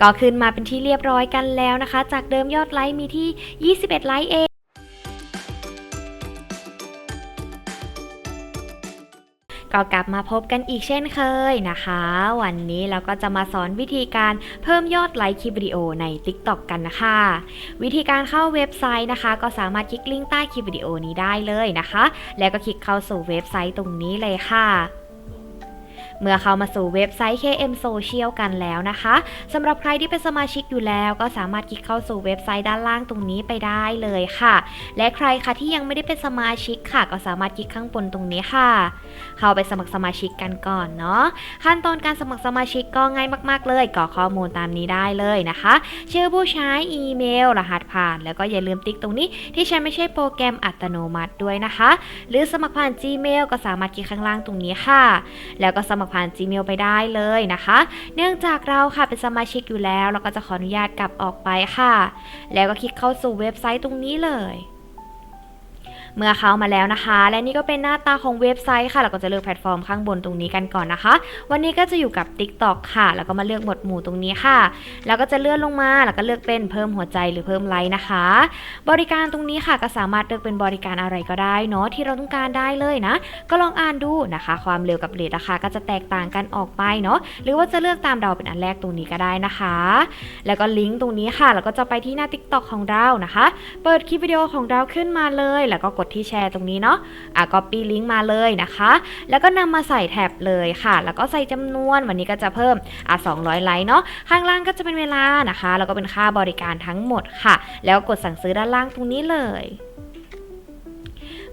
ก็ขึ้นมาเป็นที่เรียบร้อยกันแล้วนะคะ จากเดิมยอดไลค์มีที่ 21 ไลค์เองก็กลับมาพบกันอีกเช่นเคยนะคะ วันนี้เราก็จะมาสอนวิธีการเพิ่มยอดไลค์คลิปวิดีโอใน TikTok กันนะคะ วิธีการเข้าเว็บไซต์นะคะ ก็สามารถคลิกลิงก์ใต้คลิปวิดีโอนี้ได้เลยนะคะ แล้วก็คลิกเข้าสู่เว็บไซต์ตรงนี้เลยค่ะ เมื่อเข้ามาสู่เว็บไซต์ KM Social กันแล้วนะคะสำหรับใครที่เป็นสมาชิกอยู่แล้ว ก็สามารถคลิกเข้าสู่เว็บไซต์ด้านล่างตรงนี้ไปได้เลยค่ะ และใครคะที่ยังไม่ได้เป็นสมาชิกค่ะ ก็สามารถคลิกข้างบนตรงนี้ค่ะ เข้าไปสมัครสมาชิกกันก่อนเนาะขั้นตอนการสมัครสมาชิกก็ง่ายมาก ๆ เลยกรอกข้อมูลตามนี้ได้เลยนะคะ ชื่อผู้ใช้อีเมล รหัสผ่าน แล้วก็อย่าลืมติ๊กตรงนี้ ที่ใช้ไม่ใช่โปรแกรมอัตโนมัติด้วยนะคะ หรือสมัครผ่าน Gmail ก็สามารถคลิกข้างล่างตรงนี้ค่ะ แล้วก็สมัครผ่าน Gmail ไปได้เลยนะคะ เนื่องจากเราค่ะเป็นสมาชิกอยู่แล้ว เราก็จะขออนุญาตกลับออกไปค่ะ แล้วก็คลิกเข้าสู่เว็บไซต์ตรงนี้เลย เมื่อเข้ามาแล้วนะคะ และนี่ก็เป็นหน้าตาของเว็บไซต์ค่ะ เราก็จะเลือกแพลตฟอร์มข้างบนตรงนี้กันก่อนนะคะ วันนี้ก็จะอยู่กับ TikTok ค่ะ แล้วก็มาเลือกหมวดหมู่ตรงนี้ค่ะ แล้วก็จะเลื่อนลงมา แล้วก็เลือกเป็นเพิ่มหัวใจหรือเพิ่มไลค์นะคะ บริการตรงนี้ค่ะก็สามารถเลือกเป็นบริการอะไรก็ได้เนาะที่เราต้องการได้เลยนะ ก็ลองอ่านดูนะคะ ความเร็วกับเรทราคาก็จะแตกต่างกันออกไปเนาะ หรือว่าจะเลือกตามเราเป็นอันแรกตรงนี้ก็ได้นะคะ แล้วก็ลิงก์ตรงนี้ค่ะ แล้วก็จะไปที่หน้า TikTok ของเรานะคะ เปิดคลิปวิดีโอของเราขึ้นมาเลย แล้วก็กดที่แชร์ตรงนี้เนาะอะ copy ลิงก์มาเลยนะคะ แล้วก็นำมาใส่แท็บเลยค่ะ แล้วก็ใส่จำนวนวันนี้ก็จะเพิ่มอะ200 ไลค์เนาะข้างล่างก็จะเป็นเวลานะคะ แล้วก็เป็นค่าบริการทั้งหมดค่ะ แล้วกดสั่งซื้อด้านล่างตรงนี้เลย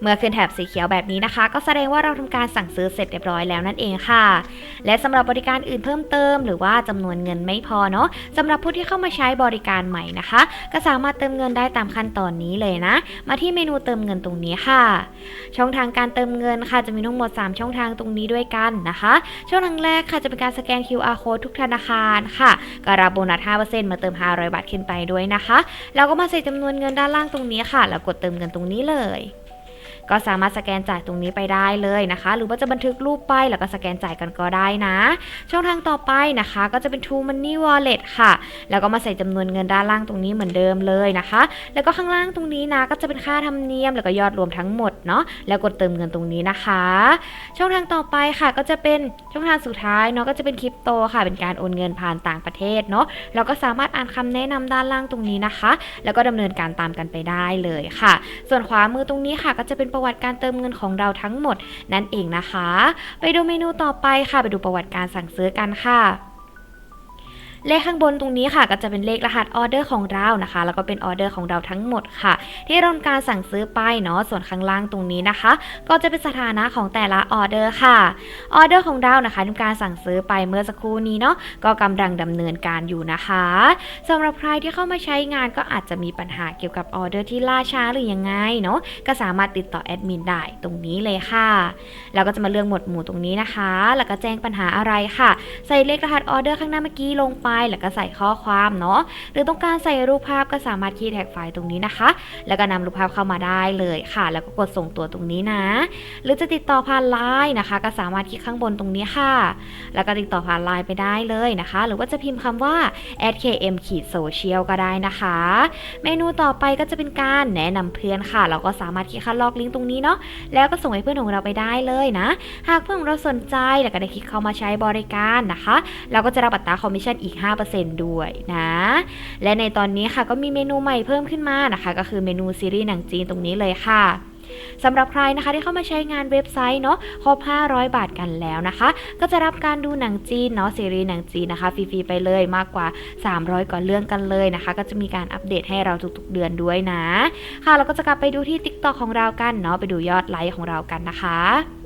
เมื่อขึ้นแถบสีเขียวแบบนี้นะคะ ก็แสดงว่าเราทำการสั่งซื้อเสร็จเรียบร้อยแล้วนั่นเองค่ะ และสำหรับบริการอื่นเพิ่มเติม หรือว่าจำนวนเงินไม่พอเนาะสำหรับผู้ที่เข้ามาใช้บริการใหม่นะคะ ก็สามารถเติมเงินได้ตามขั้นตอนนี้เลยนะ มาที่เมนูเติมเงินตรงนี้ค่ะ ช่องทางการเติมเงินค่ะจะมีทั้งหมด 3 ช่องทางตรงนี้ด้วยกันนะคะ ช่องทางแรกค่ะจะเป็นการสแกน QR code ทุกธนาคารค่ะก็รับโบนัส5%มาเติม 500 บาทขึ้นไปด้วยนะคะ แล้วก็มาใส่จำนวนเงินด้านล่างตรงนี้ค่ะ แล้วกดเติมเงินตรงนี้เลย ก็สามารถสแกนจ่ายตรงนี้ไปได้เลยนะคะ หรือว่าจะบันทึกรูปไปแล้วก็สแกนจ่ายกันก็ได้นะ ช่องทางต่อไปนะคะ ก็จะเป็น True Money Wallet ค่ะ แล้วก็มาใส่จำนวนเงินด้านล่างตรงนี้เหมือนเดิมเลยนะคะ แล้วก็ข้างล่างตรงนี้นะก็จะเป็นค่าธรรมเนียมแล้วก็ยอดรวมทั้งหมดเนาะแล้วกดเติมเงินตรงนี้นะคะ ช่องทางต่อไปค่ะก็จะเป็นช่องทางสุดท้ายเนาะก็จะเป็นคริปโตค่ะเป็นการโอนเงินผ่านต่างประเทศเนาะเราก็สามารถอ่านคำแนะนำด้านล่างตรงนี้นะคะ แล้วก็ดำเนินการตามกันไปได้เลยค่ะ ส่วนขวามือตรงนี้ค่ะก็จะเป็นประวัติการเติมเงินของเราทั้งหมดนั่นเองนะคะ ไปดูเมนูต่อไปค่ะ ไปดูประวัติการสั่งซื้อกันค่ะ เลขข้างบนตรงนี้ค่ะ ก็จะเป็นเลขรหัสออเดอร์ของเรานะคะ แล้วก็เป็นออเดอร์ของเราทั้งหมดค่ะ ที่เราการสั่งซื้อไปเนาะส่วนข้างล่างตรงนี้นะคะ ก็จะเป็นสถานะของแต่ละออเดอร์ค่ะออเดอร์ของเรานะคะทำการสั่งซื้อไปเมื่อสักครู่นี้เนาะก็กำลังดำเนินการอยู่นะคะสำหรับใครที่เข้ามาใช้งานก็อาจจะมีปัญหาเกี่ยวกับออเดอร์ที่ล่าช้าหรือยังไงเนาะก็สามารถติดต่อแอดมินได้ตรงนี้เลยค่ะแล้วก็จะมาเลือกหมวดหมู่ตรงนี้นะคะ แล้วก็แจ้งปัญหาอะไรค่ะ ใส่เลขรหัสออเดอร์ข้างหน้าเมื่อกี้ลงไปแล้วก็ใส่ข้อความเนาะหรือต้องการใส่รูปภาพก็สามารถคีย์แท็กไฟล์ตรงนี้นะคะ แล้วก็นำรูปภาพเข้ามาได้เลยค่ะ แล้วก็กดส่งตัวตรงนี้นะ หรือจะติดต่อผ่านไลน์นะคะ ก็สามารถคลิกข้างบนตรงนี้ค่ะ แล้วก็ติดต่อผ่านไลน์ไปได้เลยนะคะ หรือว่าจะพิมพ์คำว่า @km ขีด social ก็ได้นะคะ เมนูต่อไปก็จะเป็นการแนะนำเพื่อนค่ะ เราก็สามารถคลิกคัดลอกลิงก์ตรงนี้เนาะแล้วก็ส่งให้เพื่อนของเราไปได้เลยนะ หากเพื่อนของเราสนใจแล้วก็ได้คลิกเข้ามาใช้บริการนะคะ เราก็จะรับอัตราคอมมิชชั่นอีก5%ด้วยนะ และในตอนนี้ค่ะก็มีเมนูใหม่เพิ่มขึ้นมานะคะ ก็คือเมนูซีรีส์หนังจีนตรงนี้เลยค่ะสำหรับใครนะคะที่เข้ามาใช้งานเว็บไซต์เนาะครบ 500 บาทกันแล้วนะคะ ก็จะรับการดูหนังจีนเนาะซีรีส์หนังจีนนะคะฟรีๆไปเลยมากกว่า 300 กว่าเรื่องกันเลยนะคะ ก็จะมีการอัปเดตให้เราทุกๆเดือนด้วยนะ ค่ะเราก็จะกลับไปดูที่ TikTok ของเรากันเนาะไปดูยอดไลค์ของเรากันนะคะ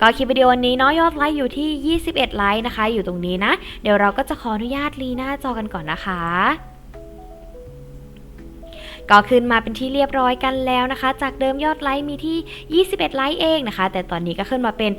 ก็คลิปวิดีโอนี้เนาะยอดไลค์อยู่ที่ 21 ไลค์นะคะ อยู่ตรงนี้นะ เดี๋ยวเราก็จะขออนุญาตรีหน้าจอกันก่อนนะคะ ก็ขึ้นมาเป็นที่เรียบร้อยกันแล้วนะคะ จากเดิมยอดไลค์มีที่ 21 ไลค์เองนะคะ แต่ตอนนี้ก็ขึ้นมาเป็น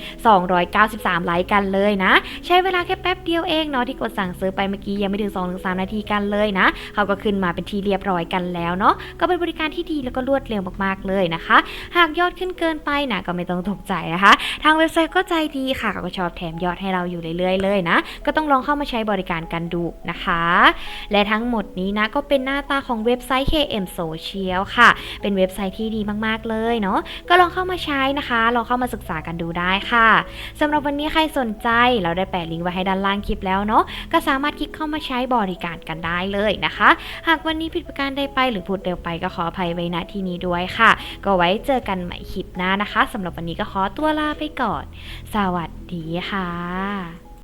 293 ไลค์กันเลยนะ ใช้เวลาแค่แป๊บเดียวเองเนาะที่กดสั่งซื้อไปเมื่อกี้ยังไม่ถึง 2-3 นาทีกันเลยนะเขาก็ขึ้นมาเป็นที่เรียบร้อยกันแล้วเนาะก็เป็นบริการที่ดีแล้วก็รวดเร็วมากๆเลยนะคะ หากยอดขึ้นเกินไปนะก็ไม่ต้องตกใจนะคะ ทางเว็บไซต์ก็ใจดีค่ะเขาก็ชอบแถมยอดให้เราอยู่เรื่อยๆเลยนะ ก็ต้องลองเข้ามาใช้บริการกันดูนะคะ และทั้งหมดนี้นะก็เป็นหน้าตาของเว็บไซต์ KM Social ค่ะ เป็นเว็บไซต์ที่ดีมากๆเลยเนาะก็ลองเข้ามาใช้นะคะ ลองเข้ามาศึกษากันดูได้ค่ะสำหรับวันนี้ใครสนใจเราได้แปะลิงก์ไว้ให้ด้านล่างคลิปแล้วเนาะก็สามารถคลิกเข้ามาใช้บริการกันได้เลยนะคะ หากวันนี้ผิดประการใดไปหรือพูดเร็วไปก็ขออภัยไว้ณที่นี้ด้วยค่ะ ก็ไว้เจอกันใหม่คลิปหน้านะคะสำหรับวันนี้ก็ขอตัวลาไปก่อน สวัสดีค่ะ